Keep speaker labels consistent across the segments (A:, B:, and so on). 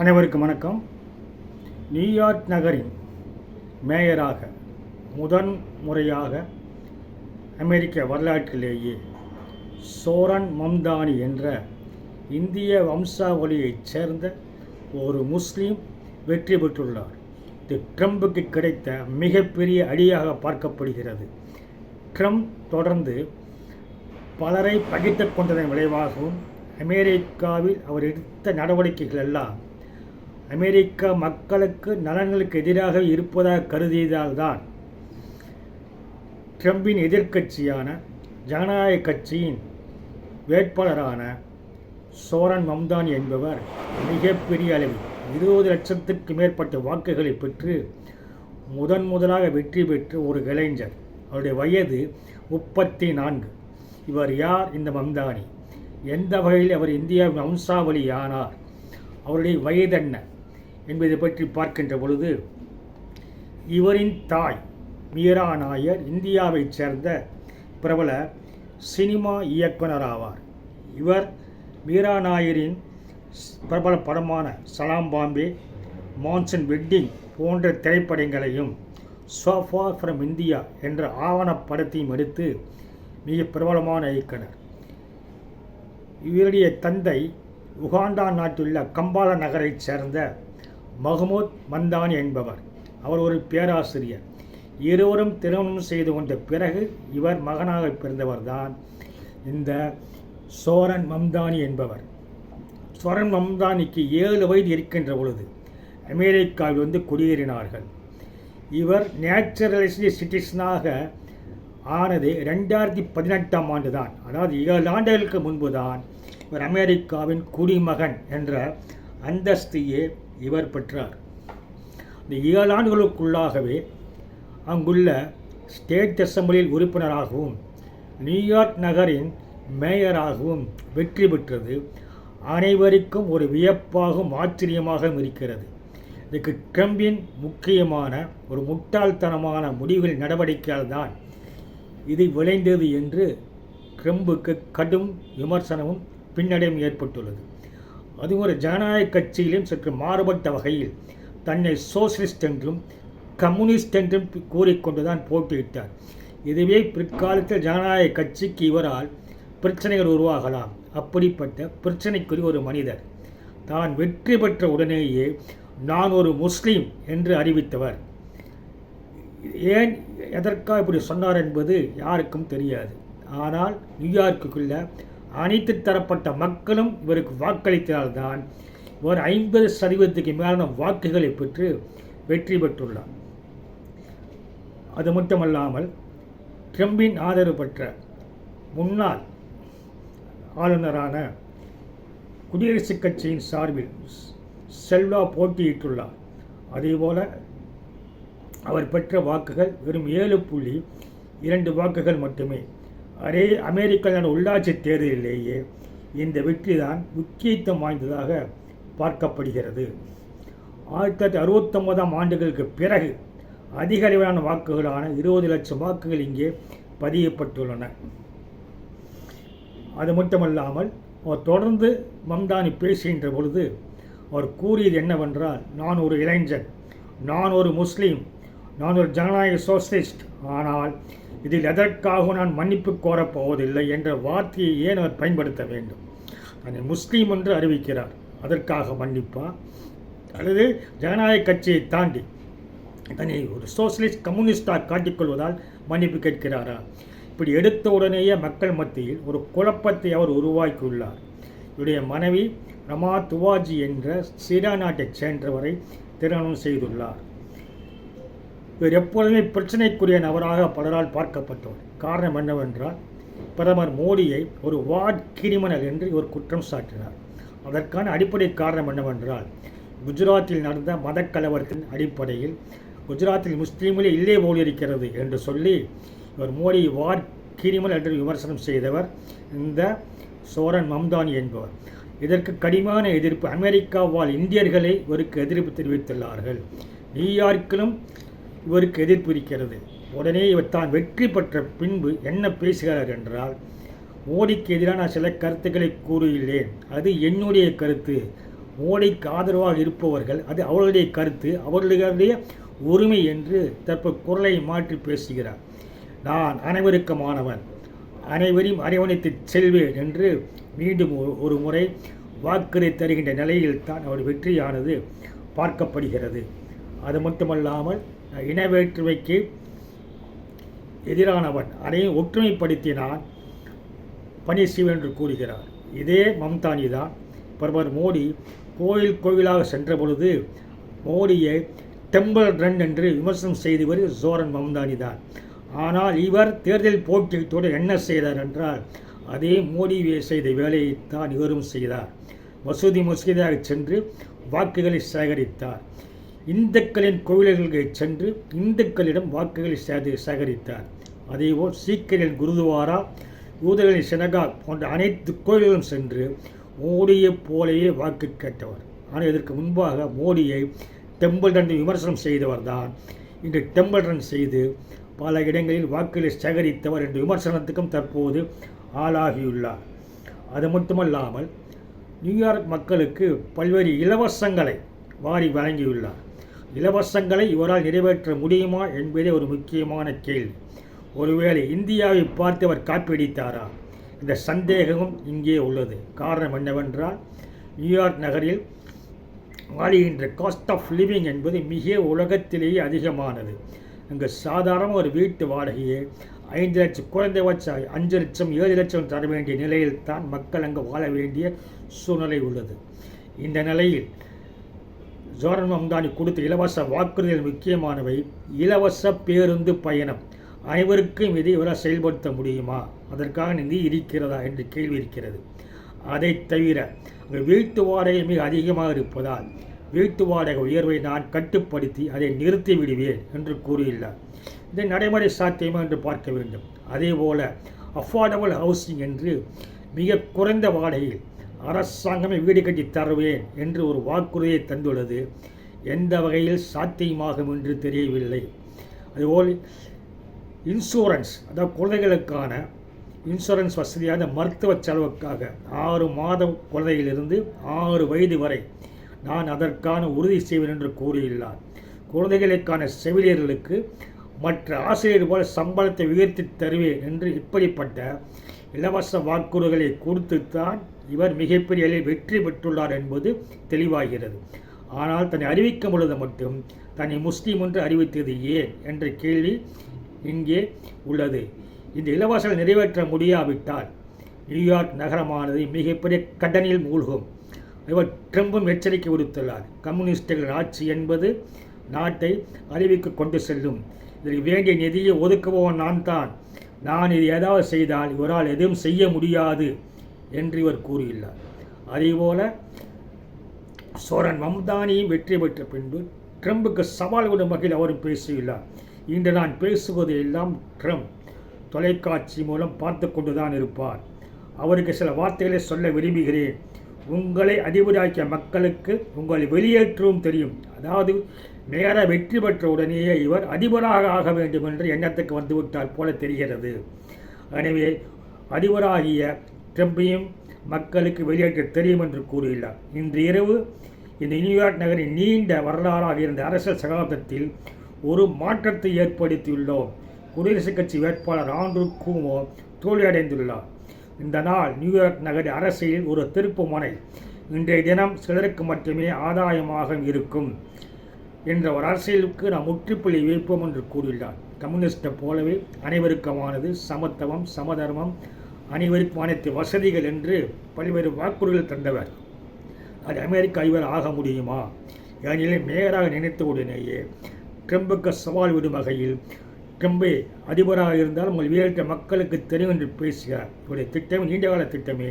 A: அனைவருக்கும் வணக்கம். நியூயார்க் நகரின் மேயராக முதன் முறையாக அமெரிக்க வரலாற்றிலேயே சோரன் மம்தானி என்ற இந்திய வம்சாவளியைச் சேர்ந்த ஒரு முஸ்லீம் வெற்றி பெற்றுள்ளார். இது ட்ரம்புக்கு கிடைத்த மிகப்பெரிய அடியாக பார்க்கப்படுகிறது. ட்ரம்ப் தொடர்ந்து பலரை பகிர்ந்து கொண்டதன் விளைவாகவும் அமெரிக்காவில் அவர் எடுத்த நடவடிக்கைகள் எல்லாம் அமெரிக்க மக்களுக்கு நலன்களுக்கு எதிராக இருப்பதாக கருதியதால்தான் ட்ரம்பின் எதிர்க்கட்சியான ஜனநாயக கட்சியின் வேட்பாளரான சோரன் மம்தானி என்பவர் மிகப்பெரிய அளவில் இருபது லட்சத்துக்கு மேற்பட்ட வாக்குகளை பெற்று முதன் முதலாக வெற்றி பெற்று ஒரு இளைஞர். அவருடைய வயது முப்பத்தி நான்கு இவர் யார்? இந்த மம்தானி. எந்த வகையில் அவர் இந்தியாவின் வம்சாவளி ஆனார் அவருடைய வயது என்ன என்பதை பற்றி பார்க்கின்ற பொழுது இவரின் தாய் மீரா நாயர் இந்தியாவைச் சேர்ந்த பிரபல சினிமா இயக்குனர் ஆவார் இவர் மீரா நாயரின் பிரபல படமான சலாம் பாம்பே மான்சன் வெட்டிங் போன்ற திரைப்படங்களையும் சோஃபா ஃப்ரம் இந்தியா என்ற ஆவணப்படத்தையும் எடுத்து மிக பிரபலமான இயக்குனர். இவருடைய தந்தை உகாண்டா நாட்டிலுள்ள கம்பால நகரைச் சேர்ந்த மஹமூத் மந்தானி என்பவர். அவர் ஒரு பேராசிரியர். இருவரும் திருமணம் செய்து கொண்ட பிறகு இவர் மகனாக பிறந்தவர்தான் இந்த சோரன் மம்தானி என்பவர். சோரன் மம்தானிக்கு ஏழு வயது இருக்கின்ற பொழுது அமெரிக்காவில் வந்து குடியேறினார்கள். இவர் நேச்சுரலிஸ்ட் சிட்டிசனாக ஆனது ரெண்டாயிரத்தி பதினெட்டாம் ஆண்டு தான் அதாவது ஏழு ஆண்டுகளுக்கு முன்பு தான் இவர் அமெரிக்காவின் குடிமகன் என்ற அந்தஸ்தையே இவர் பெற்றார். இந்த ஏழு ஆண்டுகளுக்குள்ளாகவே அங்குள்ள ஸ்டேட் அசம்பிளியில் உறுப்பினராகவும் நியூயார்க் நகரின் மேயராகவும் வெற்றி பெற்றது. அனைவருக்கும் ஒரு வியப்பாகவும் ஆச்சரியமாகவும் இருக்கிறது. இதுக்கு ட்ரம்பின் முக்கியமான ஒரு முட்டாள்தனமான முடிவுகள் நடவடிக்கையால் தான் இது விளைந்தது என்று ட்ரம்புக்கு கடும் விமர்சனமும் பின்னடைவும் ஏற்பட்டுள்ளது. அது ஒரு ஜனநாயக கட்சியிலும் சற்று மாறுபட்ட வகையில் தன்னை சோசியலிஸ்ட் என்றும் கம்யூனிஸ்ட் என்றும் கூறிக்கொண்டுதான் போட்டியிட்டார். இதுவே பிற்காலத்தில் ஜனநாயக கட்சிக்கு இவரால் பிரச்சனைகள் உருவாகலாம். அப்படிப்பட்ட பிரச்சனைக்குரிய ஒரு மனிதர். தான் வெற்றி பெற்ற உடனேயே நான் ஒரு முஸ்லீம் என்று அறிவித்தவர். ஏன் எதற்காக இப்படி சொன்னார் என்பது யாருக்கும் தெரியாது. ஆனால் நியூயார்க்குள்ள அனைத்து தரப்பட்ட மக்களும் இவருக்கு வாக்களித்ததால்தான் இவர் ஐம்பது சதவீதத்துக்கு மேலான வாக்குகளை பெற்று வெற்றி பெற்றுள்ளார். அது மட்டுமல்லாமல் ட்ரம்பின் ஆதரவு பெற்ற முன்னாள் ஆளுநரான குடியரசுக் கட்சியின் சார்பில் செல்வா போட்டியிட்டுள்ளார். அதேபோல அவர் பெற்ற வாக்குகள் வெறும் ஏழு புள்ளி இரண்டு வாக்குகள் மட்டுமே. அரே அமெரிக்கான உள்ளாட்சி தேர்தலிலேயே இந்த வெற்றி தான் முக்கியத்துவம் வாய்ந்ததாக பார்க்கப்படுகிறது. ஆயிரத்தி தொள்ளாயிரத்தி அறுபத்தொன்பதாம் ஆண்டுகளுக்கு பிறகு அதிக அளவிலான வாக்குகளான இருபது லட்சம் வாக்குகள் இங்கே பதியப்பட்டுள்ளன. அது மட்டுமல்லாமல் அவர் தொடர்ந்து மம்தானி பேசுகின்ற பொழுது அவர் கூறியது என்னவென்றால் நான் ஒரு இளைஞன் நான் ஒரு முஸ்லீம் நான் ஒரு ஜனநாயக சோசியலிஸ்ட் ஆனால் இதில் எதற்காக நான் மன்னிப்பு கோரப்போவதில்லை என்ற வார்த்தையை ஏன் அவர் பயன்படுத்த வேண்டும்? தன்னை முஸ்லீம் என்று அறிவிக்கிறார். அதற்காக மன்னிப்பா? அல்லது ஜனநாயக கட்சியை தாண்டி தன்னை ஒரு சோசியலிஸ்ட் கம்யூனிஸ்டாக காட்டிக்கொள்வதால் மன்னிப்பு கேட்கிறாரா? இப்படி எடுத்த உடனேயே மக்கள் மத்தியில் ஒரு குழப்பத்தை அவர் உருவாக்கியுள்ளார். இவருடைய மனைவி ரமா துவாஜி என்ற சீரா நாட்டைச் சேர்ந்தவரை திருமணம் செய்துள்ளார். இவர் எப்பொழுதுமே பிரச்சனைக்குரிய நபராக பலரால் பார்க்கப்பட்டவர். காரணம் என்னவென்றால் பிரதமர் மோடியை ஒரு வார்ட் கிரிமினல் என்று இவர் குற்றம் சாட்டினார். அதற்கான அடிப்படை காரணம் என்னவென்றால் குஜராத்தில் நடந்த மதக்கலவரத்தின் அடிப்படையில் குஜராத்தில் முஸ்லீம்களே இல்லே போலிருக்கிறது என்று சொல்லி இவர் மோடி வார் கிரிமினல் என்று விமர்சனம் செய்தவர் இந்த சோரன் மம்தானி என்பவர். இதற்கு கடிமான எதிர்ப்பு அமெரிக்கா வாழ் இந்தியர்களே இவருக்கு எதிர்ப்பு தெரிவித்துள்ளார்கள். நியூயார்க்கிலும் இவருக்கு எதிர்ப்பு இருக்கிறது உடனே இவர் தான் வெற்றி பெற்ற பின்பு என்ன பேசுகிறார் என்றால் மோடிக்கு எதிரான சில கருத்துக்களை கூறியுள்ளேன். அது என்னுடைய கருத்து. மோடிக்கு ஆதரவாக இருப்பவர்கள் அது அவர்களுடைய கருத்து அவர்களுடைய உரிமை என்று தற்போது குரலை மாற்றி பேசுகிறார். நான் அனைவருக்குமானவன் அனைவரையும் அரவணைத்து செல்வேன் என்று மீண்டும் ஒரு- ஒரு முறை வாக்குறை தருகின்ற நிலையில் தான் அவர் வெற்றியானது பார்க்கப்படுகிறது. அது மட்டுமல்லாமல் இன வேற்றுமைக்கு எதிரானவன். அதையும் ஒற்றுமைப்படுத்தினான் பணி செய்வேன் என்று கூறுகிறார். இதே மம்தானி தான் பிரதமர் மோடி கோயில் கோயிலாக சென்ற பொழுது மோடியை டெம்பிள் ரன் என்று விமர்சனம் செய்தவர் ஜோரன் மம்தானி தான் ஆனால் இவர் தேர்தல் போட்டியத்தோடு என்ன செய்தார் என்றால் அதே மோடி வே- செய்த வேலையை தான் இவரும் செய்தார். மசூதி மசூதியாக சென்று வாக்குகளை சேகரித்தார். இந்துக்களின் கோவில்களுக்கு சென்று இந்துக்களிடம் வாக்குகளை சேது சேகரித்தார். அதேபோல் சீக்கியரின் குருதுவாரா யூதர்களின் சினகா போன்ற அனைத்து கோயில்களும் சென்று மோடியைப் போலவே வாக்கு கேட்டவர். ஆனால் இதற்கு முன்பாக மோடியை டெம்பிள் ரன் விமர்சனம் செய்தவர் தான். இன்று டெம்பிள் ரன் செய்து பல இடங்களில் வாக்குகளை சேகரித்தவர் என்ற விமர்சனத்துக்கும் தற்போது ஆளாகியுள்ளார். அது மட்டுமல்லாமல் நியூயார்க் மக்களுக்கு பல்வேறு இலவசங்களை வாரி வழங்கியுள்ளார். இலவசங்களை இவரால் நிறைவேற்ற முடியுமா என்பதே ஒரு முக்கியமான கேள்வி. ஒருவேளை இந்தியாவை பார்த்து அவர் காப்பீடித்தாரா இந்த சந்தேகமும் இங்கே உள்ளது. காரணம் என்னவென்றால் நியூயார்க் நகரில் வாழுகின்ற காஸ்ட் ஆஃப் லிவிங் என்பது மிக உலகத்திலேயே அதிகமானது. அங்கு சாதாரண ஒரு வீட்டு வாடகையே ஐந்து லட்சம் குறைந்தபட்ச அஞ்சு லட்சம் ஏழு லட்சம் தர வேண்டிய நிலையில் தான் மக்கள் அங்கு வாழ வேண்டிய சூழ்நிலை உள்ளது. இந்த நிலையில் ஜோரன் மம்தானி கொடுத்த இலவச வாக்குறுதிகள் முக்கியமானவை. இலவச பேருந்து பயணம். அனைவருக்கும் இதை இவரால் செயல்படுத்த முடியுமா? அதற்கான நிதி இருக்கிறதா என்று கேள்வி இருக்கிறது. அதை தவிர அங்கே வீட்டு வாடகை மிக அதிகமாக இருப்பதால் வீட்டு வாடகை உயர்வை நான் கட்டுப்படுத்தி அதை நிறுத்தி விடுவேன் என்று கூறியுள்ளார். இதை நடைமுறை சாத்தியமா என்று பார்க்க வேண்டும். அதேபோல அஃபோர்டபுள் ஹவுசிங் என்று மிக குறைந்த வாடகையில் அரசாங்கமே வீடு கட்டி தருவேன் என்று ஒரு வாக்குறுதியை தந்துள்ளது. எந்த வகையில் சாத்தியமாகும் என்று தெரியவில்லை. அதுபோல் இன்சூரன்ஸ் அதாவது குழந்தைகளுக்கான இன்சூரன்ஸ் வசதியான மருத்துவ செலவுக்காக ஆறு மாதம் குழந்தையிலிருந்து ஆறு வயது வரை நான் அதற்கான உறுதி செய்வேன் என்று கூறியுள்ளார். குழந்தைகளுக்கான செவிலியர்களுக்கு மற்ற ஆசிரியர் போல சம்பளத்தை உயர்த்தி தருவேன் என்று இப்படிப்பட்ட இலவச வாக்குறுதிகளை கொடுத்துத்தான் இவர் மிகப்பெரிய அளவில் வெற்றி பெற்றுள்ளார் என்பது தெளிவாகிறது. ஆனால் தன்னை அறிவிக்கும் பொழுது மட்டும் தன்னை முஸ்லீம் என்று அறிவித்தது ஏன் என்ற கேள்வி இங்கே உள்ளது. இந்த இலவசங்கள் நிறைவேற்ற முடியாவிட்டால் நியூயார்க் நகரமானது மிகப்பெரிய கடனில் மூழ்கும். இவர் ட்ரம்பும் எச்சரிக்கை விடுத்துள்ளார். கம்யூனிஸ்டுகளின் ஆட்சி என்பது நாட்டை அறிவிக்கு கொண்டு செல்லும். இதற்கு வேண்டிய நிதியை ஒதுக்குபவன் நான் தான் நான் இது ஏதாவது செய்தால் இவரால் எதுவும் செய்ய முடியாது என்று இவர் கூறியுள்ளார். அதேபோல சோரன் மம்தானியும் வெற்றி பெற்ற பின்பு ட்ரம்புக்கு சவால் விடும் வகையில் அவரும் பேசியுள்ளார். இன்று நான் பேசுவது எல்லாம் ட்ரம்ப் தொலைக்காட்சி மூலம் பார்த்து கொண்டுதான் இருப்பார். அவருக்கு சில வார்த்தைகளை சொல்ல விரும்புகிறேன். உங்களை அதிபராக்கிய மக்களுக்கு உங்களை வெளியேற்றவும் தெரியும். அதாவது நேர வெற்றி பெற்ற உடனேயே இவர் அதிபராக ஆக வேண்டும் என்ற எண்ணத்துக்கு வந்துவிட்டால் போல தெரிகிறது. எனவே அதிபராகிய ட்ரம்பையும் மக்களுக்கு வெளியேற்ற தெரியும் என்று கூறியுள்ளார். இன்று இரவு இந்த நியூயார்க் நகரின் நீண்ட வரலாறாக இருந்த அரசியல் சகாப்தத்தில் ஒரு மாற்றத்தை ஏற்படுத்தியுள்ளோம். குடியரசுக் கட்சி வேட்பாளர் ஆண்ட்ரூ கூமோ தோல்வியடைந்துள்ளார். இந்த நாள் நியூயார்க் நகர அரசியலில் ஒரு திருப்பு முனை இன்றைய தினம் சிலருக்கு மட்டுமே ஆதாயமாக இருக்கும். என்ற ஒரு அரசியலுக்கு நாம் முற்றுப்புள்ளி வைப்போம் என்று கூறியுள்ளார். கம்யூனிஸ்டை போலவே அனைவருக்குமானது சமத்துவம் சமதர்மம் அனைவருக்கும் அனைத்து வசதிகள் என்று பல்வேறு வாக்குறுதிகள் தந்தவர். அது அமெரிக்க அதிபர் ஆக முடியுமா? ஏனெனில் மேயராக நினைத்த உடனேயே ட்ரம்புக்கு சவால் விடும் வகையில் ட்ரம்பே அதிபராக இருந்தால் உங்கள் வீரற்ற மக்களுக்கு தெரியும் என்று பேசுகிறார் இவருடைய திட்டம் நீண்டகால திட்டமே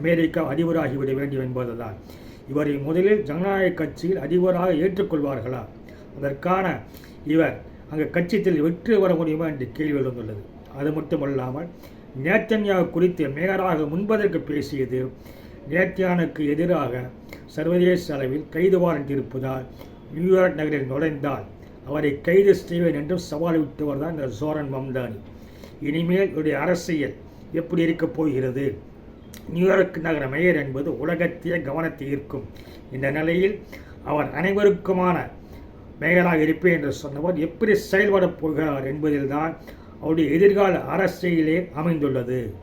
A: அமெரிக்கா அதிபராகிவிட வேண்டும் என்பதுதான். இவரை முதலில் ஜனநாயக கட்சியில் அதிபராக ஏற்றுக்கொள்வார்களா? அதற்கான இவர் அங்கே கட்சியில் வெற்றி வர முடியுமா என்று கேள்வி எழுந்துள்ளது. அது மட்டுமல்லாமல் நேத்தன்யாவு குறித்து மேயராக முன்பதற்கு பேசியது நேத்தியானுக்கு எதிராக சர்வதேச அளவில் கைது வாரண்ட் இருப்பதால் நியூயார்க் நகரில் நுழைந்தால் அவரை கைது செய்வேன் என்றும் சவால் விட்டவர் தான் இந்த சோரன் மம்தானி. இனிமேல் இவருடைய அரசியல் எப்படி இருக்கப் போகிறது? நியூயார்க் நகர மேயர் என்பது உலகத்திய கவனத்தை ஈர்க்கும். இந்த நிலையில் அவர் அனைவருக்குமான மேயராக இருப்பேன் என்று சொன்னவர் எப்படி செயல்படப் போகிறார் என்பதில்தான் அவருடைய எதிர்கால அரசியலே அமைந்துள்ளது.